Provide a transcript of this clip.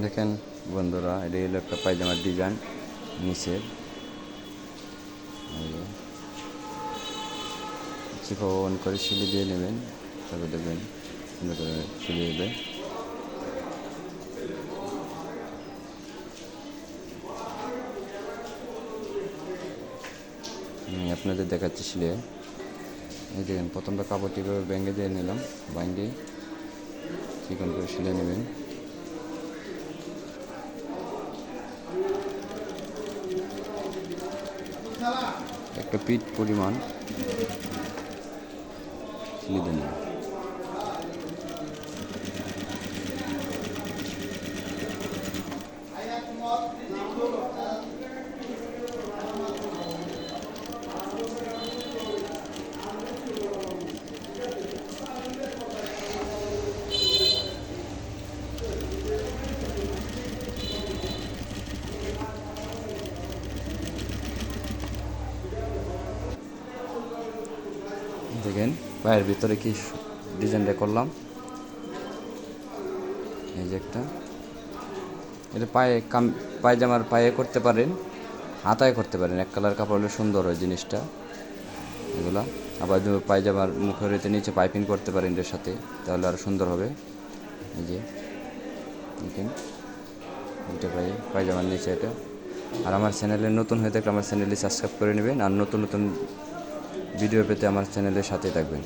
দেখেন বন্ধুরা, এটা হলো একটা পায়জামার ডিজাইন নিচের। চিপা অন করে সিলি দিয়ে নেবেন। তারপর দেখবেন সুন্দর করে সিলিয়ে দেবে আপনাদের দেখাচ্ছি সিলিয়ে এই দেখেন, প্রথমটা কাপড়টি ব্যাঙ্গে দিয়ে নিলাম ব্যাঙ্গে চিকন করে সিলে নেবেন। একটা পিঠ পরিমাণ সিলে দেন দেখেন পায়ের ভিতরে কি ডিজাইনটা করলাম। এই যে একটা। এটা পায়ে কাম পায়জামার পায়ে করতে পারেন, হাতায় করতে পারেন। এক কালার কাপড় হলে সুন্দর হয় জিনিসটা। এগুলা। আবার পায়জামার মুখের হইতে নিচে পাইপিং করতে পারেন এর সাথে, তাহলে আরও সুন্দর হবে। এই যে। দেখেন। এটা পাই পায়জামার নিচে এটা। আর আমার চ্যানেলে নতুন হয়ে থাকলে আমার চ্যানেলটি সাবস্ক্রাইব করে নেবেন। আর নতুন নতুন ভিডিও পেতে আমার চ্যানেলের সাথে থাকবেন।